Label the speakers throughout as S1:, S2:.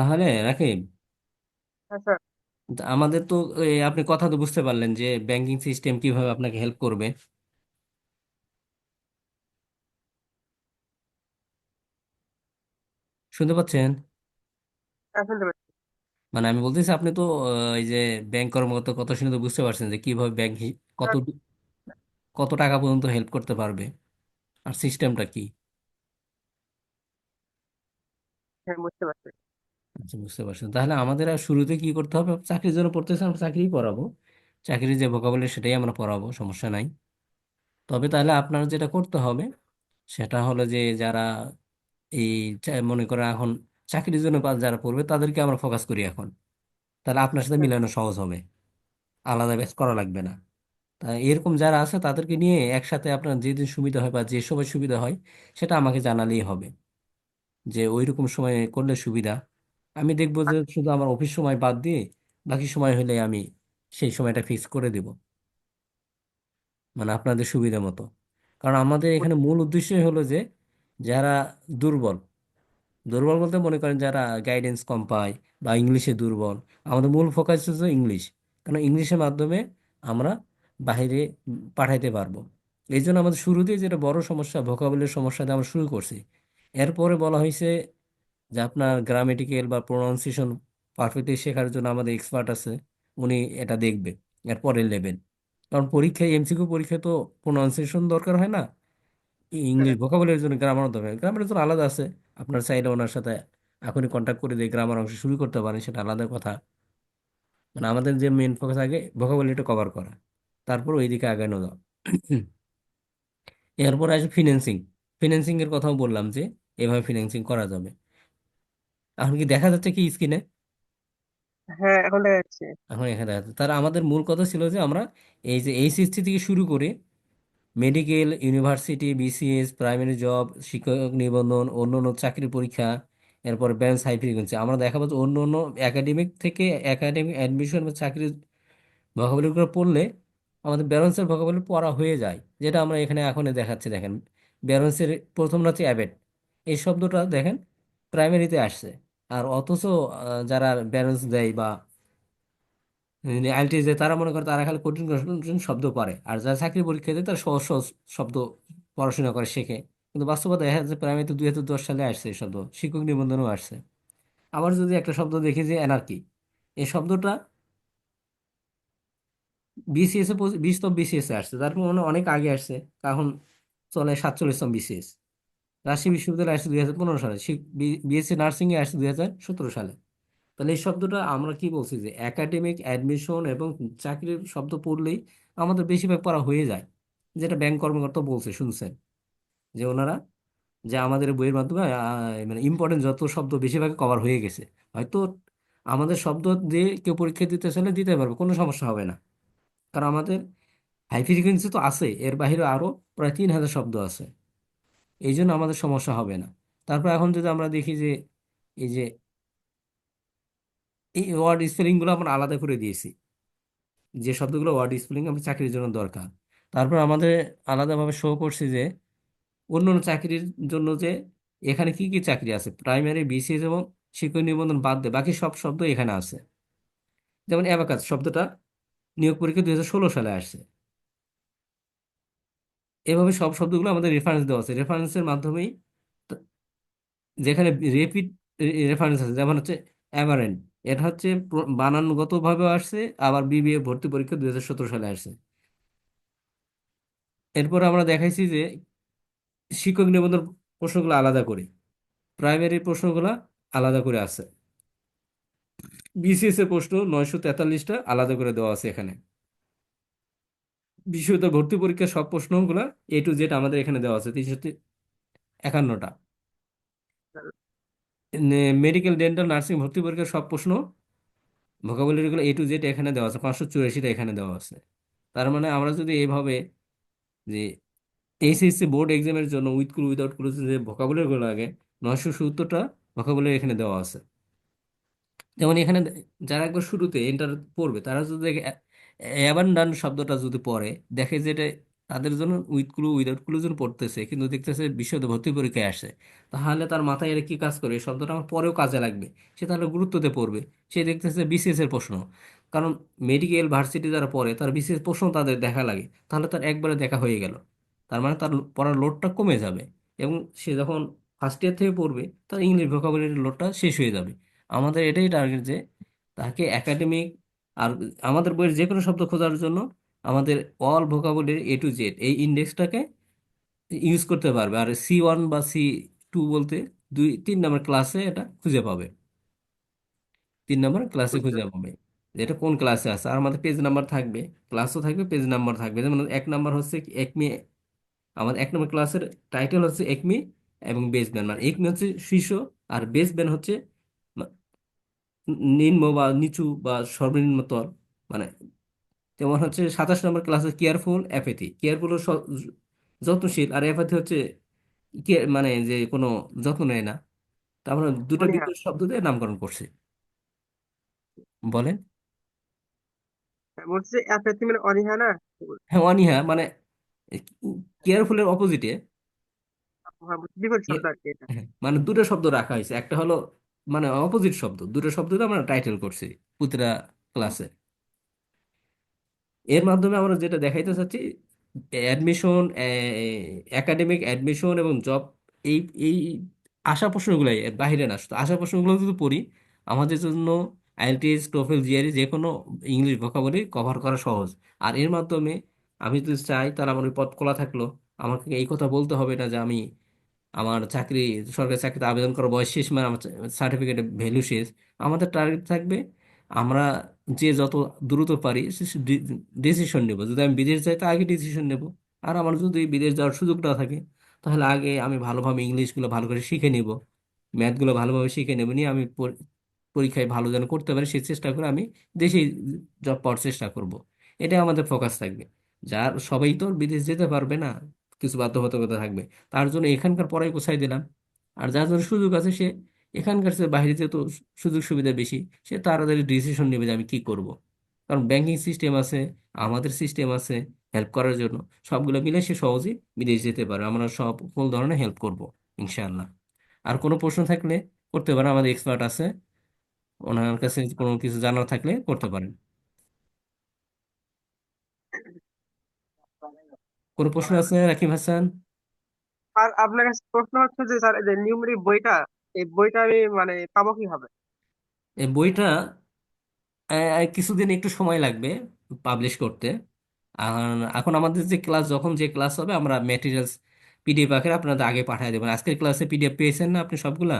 S1: তাহলে রাকিব
S2: হ্যাঁ স্যার।
S1: তা আমাদের তো আপনি কথা তো বুঝতে পারলেন যে ব্যাংকিং সিস্টেম কীভাবে আপনাকে হেল্প করবে। শুনতে পাচ্ছেন?
S2: হ্যাঁ শুনতে পাচ্ছি।
S1: মানে আমি বলতেছি আপনি তো আহ, এই যে ব্যাংক কর্মকর্তার কথা শুনে তো বুঝতে পারছেন যে কীভাবে ব্যাংক কত
S2: স্যার
S1: কত টাকা পর্যন্ত হেল্প করতে পারবে। আর সিস্টেমটা কি?
S2: হ্যাঁ বুঝতে পারছি।
S1: আচ্ছা বুঝতে পারছেন তাহলে আমাদের আর শুরুতে কি করতে হবে? চাকরির জন্য পড়তেছে আমরা চাকরিই পড়াবো। চাকরির যে ভোকাবুলারি সেটাই আমরা পড়াবো সমস্যা নাই। তবে তাহলে আপনার যেটা করতে হবে সেটা হলো যে যারা এই মনে করেন এখন চাকরির জন্য যারা পড়বে তাদেরকে আমরা ফোকাস করি এখন। তাহলে আপনার সাথে মিলানো সহজ হবে। আলাদা ব্যাচ করা লাগবে না। তা এরকম যারা আছে তাদেরকে নিয়ে একসাথে আপনার যেদিন সুবিধা হয় বা যে সময় সুবিধা হয় সেটা আমাকে জানালেই হবে। যে ওই রকম সময় করলে সুবিধা। আমি দেখব যে শুধু আমার অফিস সময় বাদ দিয়ে বাকি সময় হলে আমি সেই সময়টা ফিক্স করে দেব। মানে আপনাদের সুবিধা মতো। কারণ আমাদের এখানে মূল উদ্দেশ্যই হলো যে যারা দুর্বল দুর্বল বলতে মনে করেন যারা গাইডেন্স কম পায় বা ইংলিশে দুর্বল, আমাদের মূল ফোকাস হচ্ছে ইংলিশ। কারণ ইংলিশের মাধ্যমে আমরা বাইরে পাঠাইতে পারব। এই জন্য আমাদের শুরুতেই যেটা বড় সমস্যা ভোকাবুলারি সমস্যা দিয়ে আমরা শুরু করছি। এরপরে বলা হয়েছে যে আপনার গ্রামেটিক্যাল বা প্রোনাউন্সিয়েশন পারফেক্টলি শেখার জন্য আমাদের এক্সপার্ট আছে, উনি এটা দেখবে এরপরের লেভেল কারণ পরীক্ষায় এমসিকিউ পরীক্ষায় তো প্রোনাউন্সিয়েশন দরকার হয় না ইংলিশ ভোকাবুলারির জন্য গ্রামার দরকার গ্রামারের জন্য আলাদা আছে, আপনার চাইলে ওনার সাথে এখনই কন্ট্যাক্ট করে দিয়ে গ্রামার অংশ শুরু করতে পারেন, সেটা আলাদা কথা। মানে আমাদের যে মেন ফোকাস আগে ভোকাবুলারিটা কভার করা, তারপর ওইদিকে আগানো দাও এরপর আসবে ফিন্যান্সিং ফিন্যান্সিং এর কথাও বললাম যে, এভাবে ফিন্যান্সিং করা যাবে। এখন কি দেখা যাচ্ছে কি স্ক্রিনে?
S2: হ্যাঁ এখন দেখা যাচ্ছে।
S1: এখন এখানে দেখা যাচ্ছে। তারা আমাদের মূল কথা ছিল যে আমরা এই যে এইচএসসি থেকে শুরু করে medical university BCS primary job শিক্ষক নিবন্ধন অন্য অন্য চাকরির পরীক্ষা এরপর ব্যাংক হাই ফ্রিকোয়েন্সি আমরা দেখাবো যে অন্য অন্য একাডেমিক থেকে একাডেমিক অ্যাডমিশন বা চাকরির ভোকাবুলারিগুলো পড়লে আমাদের ব্যালেন্সের ভোকাবুলারি পড়া হয়ে যায় যেটা আমরা এখানে এখন দেখাচ্ছি। দেখেন ব্যালেন্সের প্রথম হচ্ছে অ্যাবেট এই শব্দটা দেখেন প্রাইমারিতে আসছে। আর অথচ যারা ব্যালেন্স দেয় বা আইএলটিএস দেয়, তারা মনে করে তারা খালি কঠিন কঠিন শব্দ পারে আর যারা চাকরি পরীক্ষা দেয়, তারা সহজ সহজ শব্দ পড়াশোনা করে, শেখে। কিন্তু বাস্তবতা দেখা যাচ্ছে প্রাইমারিতে দুই হাজার দশ সালে আসছে এই শব্দ। শিক্ষক নিবন্ধনও আসছে। আবার যদি একটা শব্দ দেখি যে এনার্কি এই শব্দটা বিসিএস বিশতম বিসিএস এ আসছে। তারপর মানে অনেক আগে আসছে এখন চলে সাতচল্লিশতম বিসিএস রাজশাহী বিশ্ববিদ্যালয় আসছে দুই হাজার পনেরো সালে। বিএসসি নার্সিং এ আসছে দুই হাজার সতেরো সালে। তাহলে এই শব্দটা আমরা কি বলছি যে একাডেমিক অ্যাডমিশন এবং চাকরির শব্দ পড়লেই আমাদের বেশিরভাগ পড়া হয়ে যায়। যেটা ব্যাংক কর্মকর্তা বলছে, শুনছেন? যে ওনারা, যে আমাদের বইয়ের মাধ্যমে মানে ইম্পর্টেন্ট যত শব্দ বেশিরভাগ কভার হয়ে গেছে। হয়তো আমাদের শব্দ দিয়ে কেউ পরীক্ষা দিতে চাইলে দিতে পারবে, কোনো সমস্যা হবে না। কারণ আমাদের হাই ফ্রিকোয়েন্সি তো আছে, এর বাইরে আরও প্রায় তিন হাজার শব্দ আছে। এই জন্য আমাদের সমস্যা হবে না। তারপর এখন যদি আমরা দেখি যে এই যে এই ওয়ার্ড স্পেলিংগুলো আমরা আলাদা করে দিয়েছি। যে শব্দগুলো ওয়ার্ড স্পেলিং আমাদের চাকরির জন্য দরকার। তারপর আমাদের আলাদাভাবে শো করছে যে অন্য অন্য চাকরির জন্য যে এখানে কি কি চাকরি আছে? প্রাইমারি বিসিএস এবং শিক্ষক নিবন্ধন বাদ দিয়ে বাকি সব শব্দ এখানে আছে। যেমন অ্যাবাকাস শব্দটা নিয়োগ পরীক্ষা দুই হাজার ষোলো সালে আসছে। এভাবে সব শব্দগুলো আমাদের রেফারেন্স দেওয়া আছে। রেফারেন্সের মাধ্যমেই যেখানে রেপিড রেফারেন্স আছে, যেমন হচ্ছে অ্যামারেন্ট এটা হচ্ছে বানানগতভাবেও আসছে, আবার বিবিএ ভর্তি পরীক্ষা দুই হাজার সতেরো সালে আসছে। এরপর আমরা দেখাইছি যে শিক্ষক নিবন্ধন প্রশ্নগুলো আলাদা করে প্রাইমারি প্রশ্নগুলো আলাদা করে আছে। বিসিএস এর প্রশ্ন নয়শো তেতাল্লিশটা আলাদা করে দেওয়া আছে এখানে। বিশ্ববিদ্যালয় ভর্তি পরীক্ষার সব প্রশ্নগুলো এ টু জেড আমাদের এখানে দেওয়া আছে, তিনশো একান্নটা। মেডিকেল ডেন্টাল নার্সিং ভর্তি পরীক্ষার সব প্রশ্ন ভোকাবুলারিগুলো এ টু জেড এখানে দেওয়া আছে, পাঁচশো চুরাশিটা এখানে দেওয়া আছে। তার মানে আমরা যদি এইভাবে যে এইচএসসি বোর্ড এক্সামের জন্য উইথ ক্লু উইদাউট ক্লু যে ভোকাবুলারিগুলো লাগে নয়শো সত্তরটা ভোকাবুলারি এখানে দেওয়া আছে। যেমন এখানে যারা একবার শুরুতে এন্টার পড়বে তারা যদি অ্যাবান্ডান শব্দটা যদি পড়ে, দেখে যে এটা তাদের জন্য উইথ ক্লু উইদাউট ক্লু জন্য পড়তেছে, কিন্তু দেখতেছে বিশদ ভর্তি পরীক্ষায় আসে। তাহলে তার মাথায় এটা কী কাজ করে? এই শব্দটা আমার পরেও কাজে লাগবে। সে তাহলে গুরুত্বতে পড়বে। সে দেখতেছে বিসিএস এর প্রশ্ন। কারণ মেডিকেল ভার্সিটি যারা পড়ে, তার বিসিএস প্রশ্ন তাদের দেখা লাগে। তাহলে তার একবারে দেখা হয়ে গেল। তার মানে তার পড়ার লোডটা কমে যাবে। এবং সে যখন ফার্স্ট ইয়ার থেকে পড়বে, তার ইংলিশ ভোকাবুলারি লোডটা শেষ হয়ে যাবে। আমাদের এটাই টার্গেট যে, তাকে একাডেমিক আর আমাদের বইয়ের যে কোনো শব্দ খোঁজার জন্য আমাদের all vocabulary A to Z এই ইন্ডেক্সটাকে ইউজ করতে পারবে। আর সি ওয়ান বা সি টু বলতে দুই তিন নম্বর ক্লাসে এটা খুঁজে পাবে। তিন নম্বর ক্লাসে খুঁজে পাবে। এটা কোন ক্লাসে আছে? আর আমাদের পেজ নাম্বার থাকবে ক্লাসও থাকবে পেজ নাম্বার থাকবে। যেমন এক নাম্বার হচ্ছে একমি আমাদের এক নম্বর ক্লাসের টাইটেল হচ্ছে একমি এবং বেস ব্যান্ড মানে একমি হচ্ছে শীর্ষ আর বেস ব্যান্ড হচ্ছে নিম্ন বা নিচু বা সর্বনিম্ন তল মানে যেমন হচ্ছে সাতাশ নম্বর ক্লাসে কেয়ারফুল অ্যাপেথি কেয়ারফুল যত্নশীল আর অ্যাপেথি হচ্ছে মানে যে কোনো যত্ন নেয় না। তা আমরা দুটো বিপরীত শব্দ দিয়ে নামকরণ করছি। বলেন?
S2: হ্যাঁ, বলছি অ্যাপেথি মানে অনীহা না?
S1: হ্যাঁ অনীহা মানে কেয়ারফুলের অপোজিটে
S2: হ্যাঁ, বিপরীত শব্দ আর কি
S1: মানে দুটো শব্দ রাখা হয়েছে। একটা হলো মানে অপোজিট শব্দ, দুটো শব্দ আমরা টাইটেল করছি পুত্রা ক্লাসে এর। মাধ্যমে আমরা যেটা দেখাইতে চাচ্ছি অ্যাডমিশন একাডেমিক অ্যাডমিশন এবং জব এই এই আশা প্রশ্নগুলাই এর বাইরে না। শুধু আশা প্রশ্নগুলো যদি পড়ি, আমাদের জন্য আইএলটিএস টোফেল জিআরই যে কোনো ইংলিশ ভোকাবুলারি কভার করা সহজ। আর এর মাধ্যমে আমি যদি চাই তাহলে আমার ওই পথ খোলা থাকল, আমাকে এই কথা বলতে হবে না যে আমি আমার চাকরি, সরকারি চাকরিতে আবেদন করার বয়স শেষ মানে আমার সার্টিফিকেটের ভ্যালু শেষ। আমাদের টার্গেট থাকবে, আমরা যে যত দ্রুত পারি ডিসিশন নেব। যদি আমি বিদেশ যাই, তা আগে ডিসিশন নেব। আর আমার যদি বিদেশ যাওয়ার সুযোগটা থাকে, তাহলে আগে আমি ভালোভাবে ইংলিশগুলো ভালো করে শিখে নেব। ম্যাথগুলো ভালোভাবে শিখে নেব, নিয়ে আমি পরীক্ষায় ভালো যেন করতে পারি সেই চেষ্টা করে আমি দেশেই জব পাওয়ার চেষ্টা করব। এটাই আমাদের ফোকাস থাকবে। যার, সবাই তো বিদেশ যেতে পারবে না। কিছু বাধ্যবাধকতা থাকবে। তার জন্য এখানকার পড়াই গোছাই দিলাম। আর যার জন্য সুযোগ আছে, সে এখানকার সে বাইরে যেহেতু সুযোগ সুবিধা বেশি, সে তাড়াতাড়ি ডিসিশন নেবে যে আমি কি করব। কারণ ব্যাংকিং সিস্টেম আছে, আমাদের সিস্টেম আছে হেল্প করার জন্য। সবগুলো মিলে সে সহজেই বিদেশ যেতে পারে। আমরা সব সকল ধরনের হেল্প করব, ইনশাআল্লাহ। আর কোনো প্রশ্ন থাকলে করতে পারেন। আমাদের এক্সপার্ট আছে। ওনার কাছে কোনো কিছু জানার থাকলে করতে পারেন। কোনো প্রশ্ন আছে রাকিব হাসান?
S2: আর আপনার কাছে প্রশ্ন হচ্ছে যে স্যার এই যে নিউমেরিক বইটা এই বইটা আমি মানে পাবো কীভাবে?
S1: এই বইটা কিছুদিন একটু সময় লাগবে পাবলিশ করতে। আর এখন আমাদের যে ক্লাস যখন যে ক্লাস হবে আমরা ম্যাটেরিয়ালস পিডিএফ আকারে আপনাদের আগে পাঠিয়ে দেবেন আজকের ক্লাসে পিডিএফ পেয়েছেন না আপনি সবগুলা?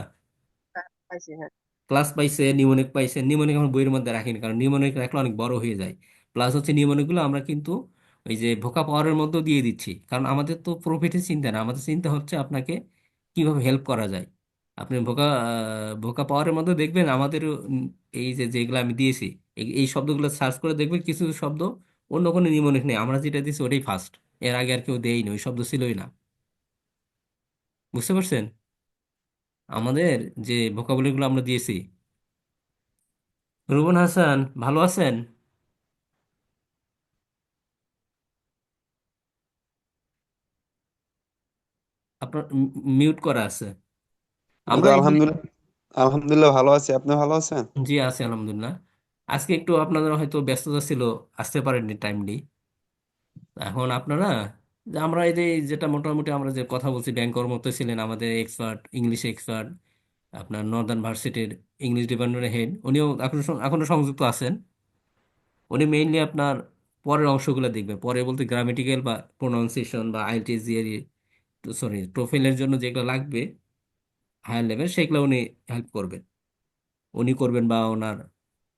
S2: হ্যাঁ, পাইছি হ্যাঁ।
S1: ক্লাস পাইছে নিউমোনিক পাইছে নিউমোনিক আমরা বইয়ের মধ্যে রাখিনি কারণ নিউমোনিক রাখলে অনেক বড় হয়ে যায়। প্লাস হচ্ছে নিউমোনিকগুলো আমরা কিন্তু ওই যে ভোকা পাওয়ারের মধ্যেও দিয়ে দিচ্ছি। কারণ আমাদের তো প্রফিটের চিন্তা না। আমাদের চিন্তা হচ্ছে আপনাকে কীভাবে হেল্প করা যায়। আপনি ভোকা ভোকা পাওয়ারের মধ্যে দেখবেন আমাদের এই যে যেগুলো আমি দিয়েছি, এই শব্দগুলো সার্চ করে দেখবেন কিছু শব্দ অন্য কোনো নিউমোনিক নেই। আমরা যেটা দিয়েছি ওটাই ফার্স্ট এর আগে আর কেউ দেয়নি, ওই শব্দ ছিলই না। বুঝতে পারছেন? আমাদের যে ভোকাবুলারিগুলো আমরা দিয়েছি। রুবন হাসান, ভালো আছেন? আপনার মিউট করা আছে। আমরা
S3: আলহামদুলিল্লাহ আলহামদুলিল্লাহ ভালো আছি। আপনি ভালো আছেন?
S1: জি আছি আলহামদুলিল্লাহ। আজকে একটু আপনাদের হয়তো ব্যস্ততা ছিল আসতে পারেননি টাইমলি এখন আপনারা যে আমরা এই যে যেটা মোটামুটি আমরা যে কথা বলছি ব্যাংক কর্মরত ছিলেন আমাদের এক্সপার্ট ইংলিশ এক্সপার্ট আপনার নর্দার্ন ভার্সিটির ইংলিশ ডিপার্টমেন্টের হেড উনিও এখনও এখনও সংযুক্ত আছেন। উনি মেইনলি আপনার পরের অংশগুলো দেখবে। পরে বলতে গ্রামেটিক্যাল বা প্রোনাউন্সিয়েশন বা আইএলটিএস জিআরই সরি টোফেলের জন্য যেগুলো লাগবে হায়ার লেভেল সেগুলো উনি হেল্প করবেন। উনি করবেন বা ওনার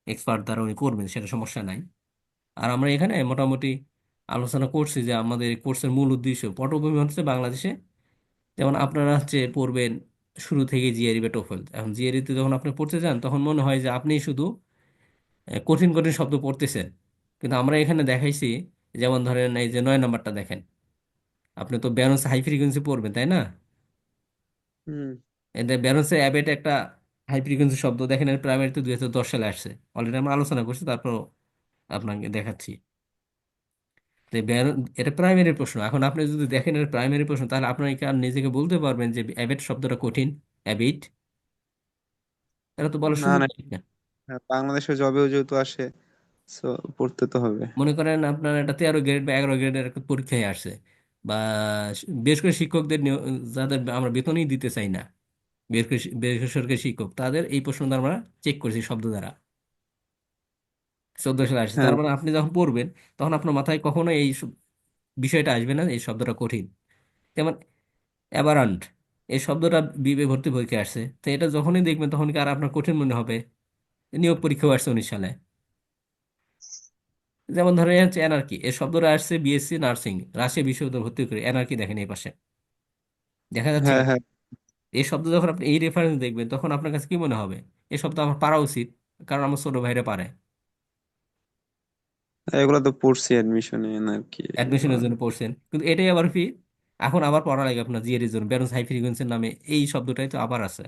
S1: এক্সপার্ট দ্বারা উনি করবেন, সেটা সমস্যা নাই। আর আমরা এখানে মোটামুটি আলোচনা করছি যে আমাদের কোর্সের মূল উদ্দেশ্য, পটভূমি হচ্ছে বাংলাদেশে। যেমন আপনারা হচ্ছে পড়বেন শুরু থেকে জিআরই বা টোফেল এখন জিআরইতে যখন আপনি পড়তে যান, তখন মনে হয় যে আপনি শুধু কঠিন কঠিন শব্দ পড়তেছেন। কিন্তু আমরা এখানে দেখাইছি, যেমন ধরেন এই যে নয় নাম্বারটা দেখেন। আপনি তো ব্যারন্স হাই ফ্রিকোয়েন্সি পড়বেন তাই না?
S3: হুম।
S1: এদের ব্যারন্সের অ্যাবেট একটা হাই ফ্রিকোয়েন্সি শব্দ দেখেন এর প্রাইমারিতে দুই হাজার দশ সালে আসছে। অলরেডি আমরা আলোচনা করছি তারপর আপনাকে দেখাচ্ছি। এটা প্রাইমারি প্রশ্ন। এখন আপনি যদি দেখেন এটা প্রাইমারি প্রশ্ন তাহলে আপনি কি আর নিজেকে বলতে পারবেন যে অ্যাবিট শব্দটা কঠিন? অ্যাবিট এটা তো বলার
S3: না
S1: সুযোগ
S3: না।
S1: না
S3: হ্যাঁ, বাংলাদেশে জবেও যেহেতু আসে সো পড়তে তো হবে।
S1: মনে করেন আপনার একটা তেরো গ্রেড বা এগারো গ্রেডের একটা পরীক্ষায় আসছে। বা বিশেষ করে শিক্ষকদের যাদের আমরা বেতনই দিতে চাই না বেসরকারি শিক্ষক তাদের এই প্রশ্নটা আমরা চেক করেছি শব্দ দ্বারা। চোদ্দ সালে আসছে। তার
S3: হ্যাঁ।
S1: মানে আপনি যখন পড়বেন তখন আপনার মাথায় কখনো এই বিষয়টা আসবে না এই শব্দটা কঠিন। যেমন অ্যাবারান্ট এই শব্দটা বিবে ভর্তি পরীক্ষায় আসছে। তো এটা যখনই দেখবেন তখন কি আর আপনার কঠিন মনে হবে? নিয়োগ পরীক্ষাও আসছে উনিশ সালে। যেমন ধরেন হচ্ছে এনআরকি এই শব্দটা আসছে বিএসসি নার্সিং রাজশাহী বিশ্ববিদ্যালয় ভর্তি করে এনআরকি দেখেন এই পাশে। দেখা যাচ্ছে
S3: হ্যাঁ হ্যাঁ।
S1: এই শব্দ যখন আপনি এই রেফারেন্স দেখবেন তখন আপনার কাছে কি মনে হবে? এই শব্দ আমার পারা উচিত কারণ আমার ছোট ভাইরা পারে।
S3: এগুলো তো পড়ছি অ্যাডমিশনে আর কি
S1: অ্যাডমিশনের জন্য পড়ছেন। কিন্তু এটাই আবার কি? এখন আবার পড়া লাগে আপনার জিআর এর জন্য ব্যারন্স হাই ফ্রিকোয়েন্সির নামে এই শব্দটাই তো আবার আছে।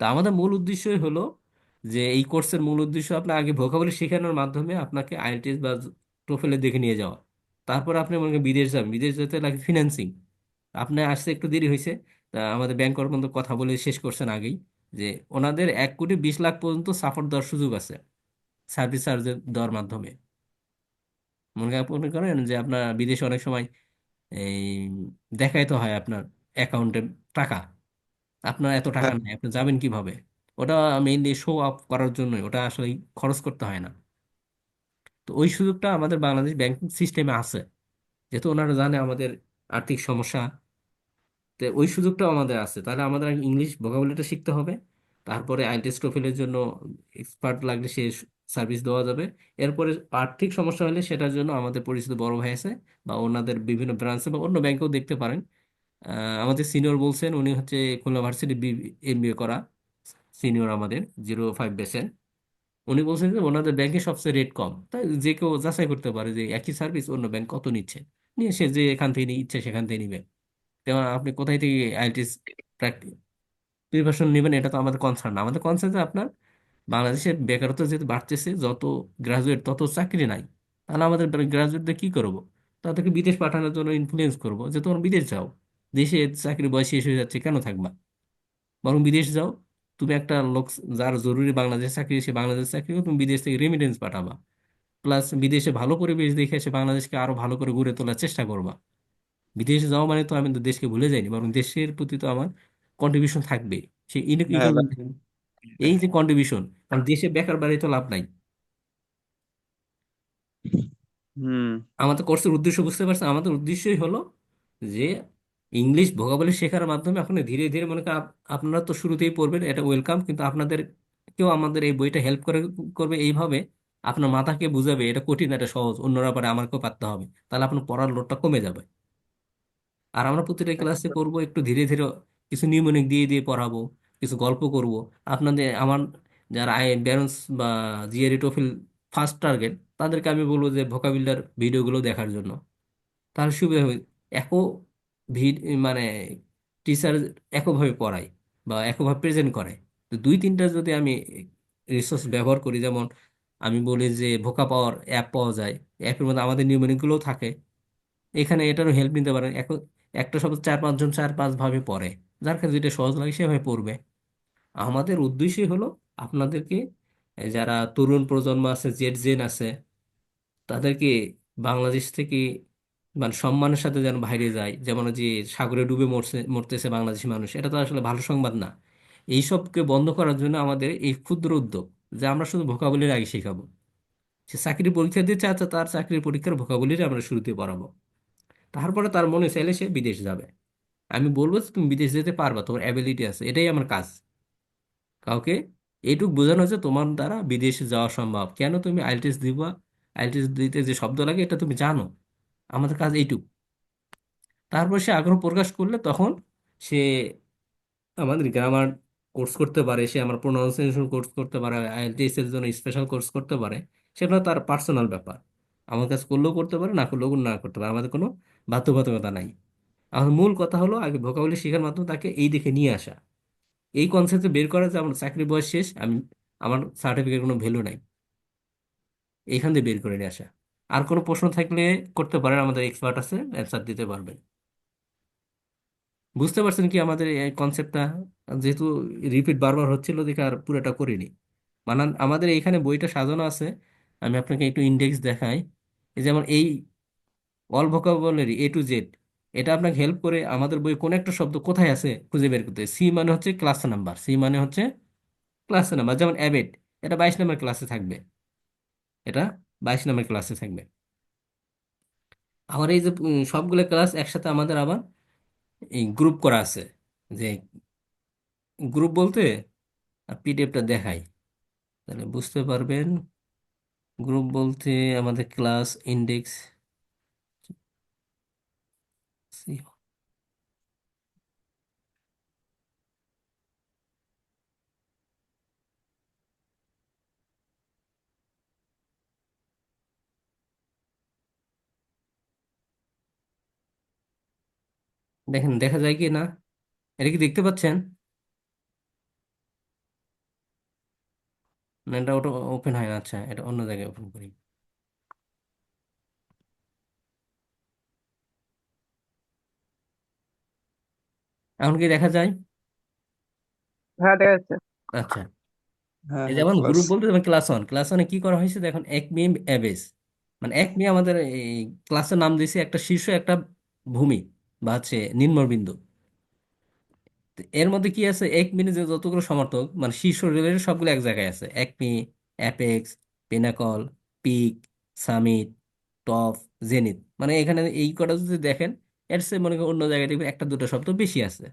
S1: তা আমাদের মূল উদ্দেশ্যই হলো যে এই কোর্সের মূল উদ্দেশ্য আপনার আগে ভোকাবুলারি শেখানোর মাধ্যমে আপনাকে আইএলটিএস বা টোফেলে দেখে নিয়ে যাওয়া। তারপর আপনি মনে করেন বিদেশ যাবেন। বিদেশ যেতে লাগে ফিন্যান্সিং আপনি আসতে একটু দেরি হয়েছে। তা আমাদের ব্যাংক কর্মকর্তা কথা বলে শেষ করছেন আগেই যে ওনাদের এক কোটি বিশ লাখ পর্যন্ত সাপোর্ট দেওয়ার সুযোগ আছে সার্ভিস চার্জের দেওয়ার মাধ্যমে। মনে করেন মনে করেন যে আপনার বিদেশে অনেক সময় এই দেখাইতে হয় আপনার অ্যাকাউন্টে টাকা। আপনার এত টাকা
S3: হ্যাঁ।
S1: নেই আপনি যাবেন কীভাবে? ওটা মেইনলি শো অফ করার জন্য ওটা আসলে খরচ করতে হয় না। তো ওই সুযোগটা আমাদের বাংলাদেশ ব্যাংকিং সিস্টেমে আছে। যেহেতু ওনারা জানে আমাদের আর্থিক সমস্যা, তো ওই সুযোগটাও আমাদের আছে। তাহলে আমাদের ইংলিশ ভোকাবুলারিটা শিখতে হবে, তারপরে আইএলটিএস টোফেলের জন্য এক্সপার্ট লাগলে সে সার্ভিস দেওয়া যাবে। এরপরে আর্থিক সমস্যা হলে সেটার জন্য আমাদের পরিচিত বড় ভাই আছে, বা ওনাদের বিভিন্ন ব্রাঞ্চে বা অন্য ব্যাংকেও দেখতে পারেন। আমাদের সিনিয়র বলছেন, উনি হচ্ছে খুলনা ভার্সিটি এমবিএ করা। সিনিয়র আমাদের জিরো ফাইভ বেসের উনি বলছেন যে ওনাদের ব্যাংকে সবচেয়ে রেট কম। তাই যে কেউ যাচাই করতে পারে যে একই সার্ভিস অন্য ব্যাংক কত নিচ্ছে। নিয়ে সে যে এখান থেকে ইচ্ছে সেখান থেকে নিবে। যেমন আপনি কোথায় থেকে আইএলটিএস প্রিপারেশন নেবেন এটা তো আমাদের কনসার্ন আমাদের কনসার্ন যে আপনার বাংলাদেশের বেকারত্ব যেহেতু বাড়তেছে, যত গ্রাজুয়েট তত চাকরি নাই। তাহলে আমাদের গ্রাজুয়েটদের কি করব? তাদেরকে বিদেশ পাঠানোর জন্য ইনফ্লুয়েন্স করব যে তোমার বিদেশ যাও। দেশে চাকরি বয়স শেষ হয়ে যাচ্ছে, কেন থাকবা? বরং বিদেশ যাও। তুমি একটা লোক যার জরুরি বাংলাদেশ চাকরি সে বাংলাদেশ চাকরি তুমি বিদেশ থেকে রেমিটেন্স পাঠাবা। প্লাস বিদেশে ভালো পরিবেশ দেখে এসে বাংলাদেশকে আরও ভালো করে গড়ে তোলার চেষ্টা করবা। বিদেশে যাওয়া মানে তো আমি তো দেশকে ভুলে যাইনি বরং দেশের প্রতি তো আমার কন্ট্রিবিউশন থাকবে সে
S3: হ্যাঁ
S1: এই যে কন্ট্রিবিউশন কারণ দেশে বেকার বাড়ি তো লাভ নাই।
S3: হুম।
S1: আমাদের কোর্সের উদ্দেশ্য বুঝতে পারছেন আমাদের উদ্দেশ্যই হলো যে ইংলিশ ভোকাবুলারি শেখার মাধ্যমে এখন ধীরে ধীরে মনে করেন আপনারা তো শুরুতেই পড়বেন এটা ওয়েলকাম কিন্তু আপনাদের কেউ আমাদের এই বইটা হেল্প করে করবে এইভাবে আপনার মাথাকে বুঝাবে এটা কঠিন এটা সহজ অন্যরা পারে আমাকেও পারতে হবে। তাহলে আপনার পড়ার লোডটা কমে যাবে। আর আমরা প্রতিটা ক্লাসে করব একটু ধীরে ধীরে কিছু নিউমোনিক দিয়ে দিয়ে পড়াবো কিছু গল্প করব। আপনাদের আমার যারা আই ব্যারন্স বা জিআরই টোফেল ফার্স্ট টার্গেট তাদেরকে আমি বলব যে ভোকাবিলার ভিডিওগুলো দেখার জন্য। তাহলে সুবিধা হবে। একও ভিড মানে টিচার একভাবে পড়ায় বা একভাবে প্রেজেন্ট করে। তো দুই তিনটা যদি আমি রিসোর্স ব্যবহার করি, যেমন আমি বলি যে ভোকা পাওয়ার অ্যাপ পাওয়া যায় অ্যাপের মধ্যে আমাদের নিউমেরিকগুলোও থাকে। এখানে এটারও হেল্প নিতে পারেন। এখন একটা শব্দ চার পাঁচজন চার পাঁচ ভাবে পড়ে, যার কাছে যেটা সহজ লাগে সেভাবে পড়বে। আমাদের উদ্দেশ্যই হলো আপনাদেরকে যারা তরুণ প্রজন্ম আছে জেড জেন আছে, তাদেরকে বাংলাদেশ থেকে মানে সম্মানের সাথে যেন বাইরে যায়। যেমন যে সাগরে ডুবে মরছে, মরতেছে বাংলাদেশি মানুষ, এটা তো আসলে ভালো সংবাদ না। এইসবকে বন্ধ করার জন্য আমাদের এই ক্ষুদ্র উদ্যোগ, যে আমরা শুধু ভোকাবুলারি আগে শেখাবো। সে চাকরির পরীক্ষা দিচ্ছে আচ্ছা তার চাকরির পরীক্ষার ভোকাবুলারি আমরা শুরুতে পড়াবো। তারপরে তার মনে চাইলে সে বিদেশ যাবে। আমি বলব যে তুমি বিদেশ যেতে পারবা, তোমার অ্যাবিলিটি আছে, এটাই আমার কাজ। কাউকে এইটুক বোঝানো হচ্ছে তোমার দ্বারা বিদেশে যাওয়া সম্ভব। কেন তুমি আইএলটিএস দিবা? আইএলটিএস দিতে যে শব্দ লাগে, এটা তুমি জানো। আমাদের কাজ এইটুক। তারপর সে আগ্রহ প্রকাশ করলে তখন সে আমাদের গ্রামার কোর্স করতে পারে, সে আমার প্রোনাউন্সিয়েশন কোর্স করতে পারে আইএলটিএস এর জন্য স্পেশাল কোর্স করতে পারে সেটা তার পার্সোনাল ব্যাপার। আমার কাছে করলেও করতে পারে, না করলেও না করতে পারে, আমাদের কোনো বাধ্যবাধকতা নাই। আমার মূল কথা হলো আগে ভোকাবুলারি শেখার মাধ্যমে তাকে এই দিকে নিয়ে আসা। এই কনসেপ্টে বের করা যে আমার চাকরি বয়স শেষ, আমি, আমার সার্টিফিকেট কোনো ভ্যালু নাই। এইখান দিয়ে বের করে নিয়ে আসা। আর কোনো প্রশ্ন থাকলে করতে পারেন, আমাদের এক্সপার্ট আছে অ্যান্সার দিতে পারবেন। বুঝতে পারছেন কি আমাদের এই কনসেপ্টটা যেহেতু রিপিট বারবার হচ্ছিল, দেখে আর পুরোটা করিনি। মানে আমাদের এইখানে বইটা সাজানো আছে, আমি আপনাকে একটু ইন্ডেক্স দেখাই। যেমন এই all vocabulary A to Z এটা আপনাকে হেল্প করে আমাদের বই কোন একটা শব্দ কোথায় আছে খুঁজে বের করতে। সি মানে হচ্ছে ক্লাস নাম্বার সি মানে হচ্ছে ক্লাস নাম্বার যেমন অ্যাবেট এটা বাইশ নাম্বার ক্লাসে থাকবে। এটা বাইশ নম্বর ক্লাসে থাকবে। আবার এই যে সবগুলো ক্লাস একসাথে আমাদের আবার এই গ্রুপ করা আছে, যে গ্রুপ বলতে পিডিএফটা দেখাই। তাহলে বুঝতে পারবেন গ্রুপ বলতে আমাদের ক্লাস ইন্ডেক্স দেখেন দেখা যায় কি না? এটা কি দেখতে পাচ্ছেন? না এটা ওটা ওপেন হয় না আচ্ছা এটা অন্য জায়গায় ওপেন করি। এখন কি দেখা যায়?
S2: হ্যাঁ দেখা যাচ্ছে।
S1: আচ্ছা।
S3: হ্যাঁ
S1: এই
S3: হ্যাঁ
S1: যেমন
S3: ক্লাস
S1: গ্রুপ বলতে যেমন ক্লাস ওয়ান ক্লাস ওয়ানে কি করা হয়েছে? দেখুন এক মিম অ্যাবেস মানে এক মিম আমাদের এই ক্লাসের নাম দিয়েছে একটা শীর্ষ একটা ভূমি। বা হচ্ছে নিম্নবিন্দু এর মধ্যে কি আছে? এক মিনি যে যতগুলো সমর্থক মানে শীর্ষ রেলের সবগুলো এক জায়গায় আছে। Acme, apex, pinnacle, peak, summit top zenith মানে এখানে এই কটা যদি দেখেন, এর চেয়ে মনে করেন অন্য জায়গায় দেখবেন একটা দুটো শব্দ বেশি আছে।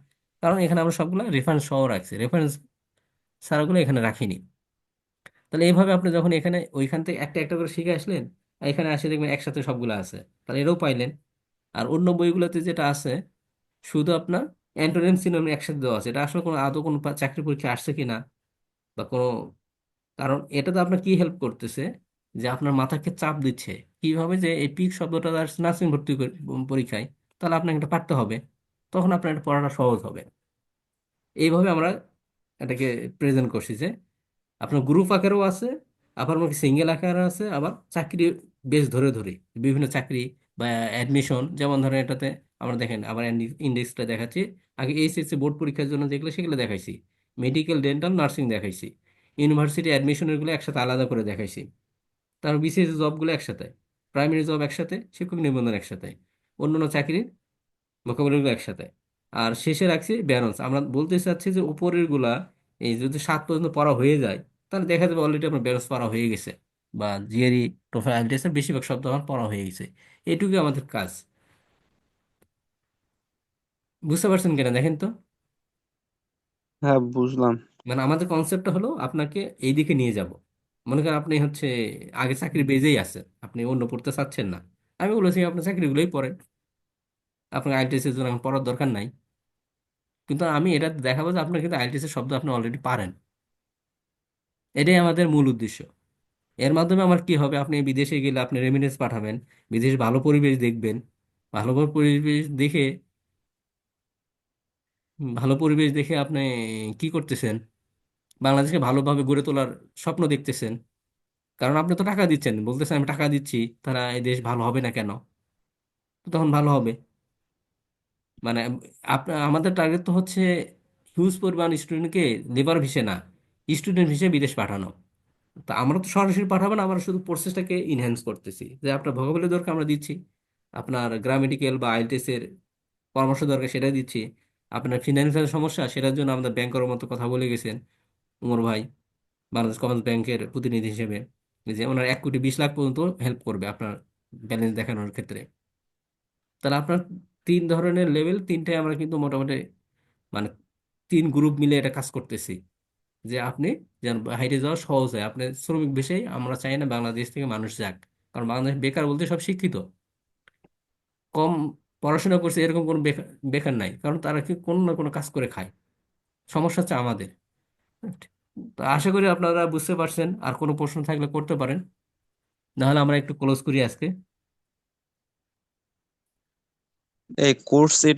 S1: কারণ এখানে আমরা সবগুলো রেফারেন্স সহ রাখছি। রেফারেন্স ছাড়াগুলো এখানে রাখিনি। তাহলে এইভাবে আপনি যখন এখানে ওইখান থেকে একটা একটা করে শিখে আসলেন, এখানে আসে দেখবেন একসাথে সবগুলো আছে। তাহলে এটাও পাইলেন। আর অন্য বইগুলোতে যেটা আছে, শুধু আপনার অ্যান্টোনিম সিনোনিম একসাথে দেওয়া আছে। এটা আসলে কোনো, আদৌ কোনো চাকরি পরীক্ষা আসছে কি না বা কোনো, কারণ এটা তো আপনার কি হেল্প করতেছে যে আপনার মাথাকে চাপ দিচ্ছে? কীভাবে যে এই পিক শব্দটা নার্সিং ভর্তি পরীক্ষায়, তাহলে আপনাকে এটা পারতে হবে। তখন আপনার এটা পড়াটা সহজ হবে। এইভাবে আমরা এটাকে প্রেজেন্ট করছি যে আপনার গ্রুপ আকারেও আছে, আবার আমাকে সিঙ্গেল আকারে আছে, আবার চাকরি বেশ ধরে ধরে, বিভিন্ন চাকরি বা অ্যাডমিশন যেমন ধরেন এটাতে আমরা দেখেন আবার ইন্ডেক্সটা দেখাচ্ছি। আগে এইচএসসি বোর্ড পরীক্ষার জন্য যেগুলো সেগুলো দেখাইছি। মেডিকেল ডেন্টাল নার্সিং দেখাইছি। ইউনিভার্সিটি অ্যাডমিশনেরগুলো একসাথে আলাদা করে দেখাইছি। তারপর বিসিএস জবগুলো একসাথে প্রাইমারি জব একসাথে, শিক্ষক নিবন্ধন একসাথে, অন্যান্য চাকরির ভোকাবুলারিগুলো একসাথে। আর শেষে রাখছি ব্যালেন্স আমরা বলতে চাচ্ছি যে উপরেরগুলা, এই যদি সাত পর্যন্ত পড়া হয়ে যায়, তাহলে দেখা যাবে অলরেডি আপনার ব্যালেন্স পড়া হয়ে গেছে। বা জিআরই টোফেল আইএলটিএস এর বেশিরভাগ শব্দ আমার পড়া হয়ে গেছে। এইটুকুই আমাদের কাজ। বুঝতে পারছেন কিনা দেখেন তো?
S3: হ্যাঁ বুঝলাম।
S1: মানে আমাদের কনসেপ্টটা হলো আপনাকে এই দিকে নিয়ে যাব। মনে করেন আপনি হচ্ছে আগে চাকরি বেজেই আছেন। আপনি অন্য পড়তে চাচ্ছেন না। আমি বলেছি আপনি চাকরিগুলোই পড়েন। আপনার আইএলটিএস এর জন্য এখন পড়ার দরকার নাই। কিন্তু আমি এটা দেখাবো যে আপনার কিন্তু আইএলটিএস এর শব্দ আপনি অলরেডি পারেন। এটাই আমাদের মূল উদ্দেশ্য। এর মাধ্যমে আমার কি হবে? আপনি বিদেশে গেলে আপনি রেমিটেন্স পাঠাবেন, বিদেশে ভালো পরিবেশ দেখবেন, ভালো পরিবেশ দেখে, ভালো পরিবেশ দেখে আপনি কি করতেছেন? বাংলাদেশকে ভালোভাবে গড়ে তোলার স্বপ্ন দেখতেছেন। কারণ আপনি তো টাকা দিচ্ছেন, বলতেছেন আমি টাকা দিচ্ছি, তারা এই দেশ ভালো হবে না কেন? তখন ভালো হবে। মানে আমাদের টার্গেট তো হচ্ছে হিউজ পরিমাণ স্টুডেন্টকে লেবার ভিসে না স্টুডেন্ট ভিসে বিদেশ পাঠানো। তা আমরা তো সরাসরি পাঠাবো না, আমরা শুধু প্রসেসটাকে ইনহ্যান্স করতেছি। যে আপনার ভোকাবুলারি দরকার আমরা দিচ্ছি, আপনার গ্রামেটিক্যাল বা আইএলটিএস এর পরামর্শ দরকার সেটা দিচ্ছি, আপনার ফিনান্সিয়াল সমস্যা সেটার জন্য আমাদের ব্যাংকের মতো কথা বলে গেছেন, উমর ভাই, বাংলাদেশ কমার্স ব্যাংকের প্রতিনিধি হিসেবে যে ওনার এক কোটি বিশ লাখ পর্যন্ত হেল্প করবে আপনার ব্যালেন্স দেখানোর ক্ষেত্রে। তাহলে আপনার তিন ধরনের লেভেল তিনটায় আমরা কিন্তু মোটামুটি মানে তিন গ্রুপ মিলে এটা কাজ করতেছি। যে আপনি যেন হাইটে যাওয়া সহজ হয়। আপনি শ্রমিক বিষয়ে আমরা চাই না বাংলাদেশ থেকে মানুষ যাক। কারণ বাংলাদেশ বেকার বলতে সব শিক্ষিত। কম পড়াশোনা করছে এরকম কোনো বেকার বেকার নাই। কারণ তারা কি কোনো না কোনো কাজ করে খায়। সমস্যা হচ্ছে আমাদের। তো আশা করি আপনারা বুঝতে পারছেন, আর কোনো প্রশ্ন থাকলে করতে পারেন। নাহলে আমরা একটু ক্লোজ করি আজকে।
S3: এই কোর্স এটা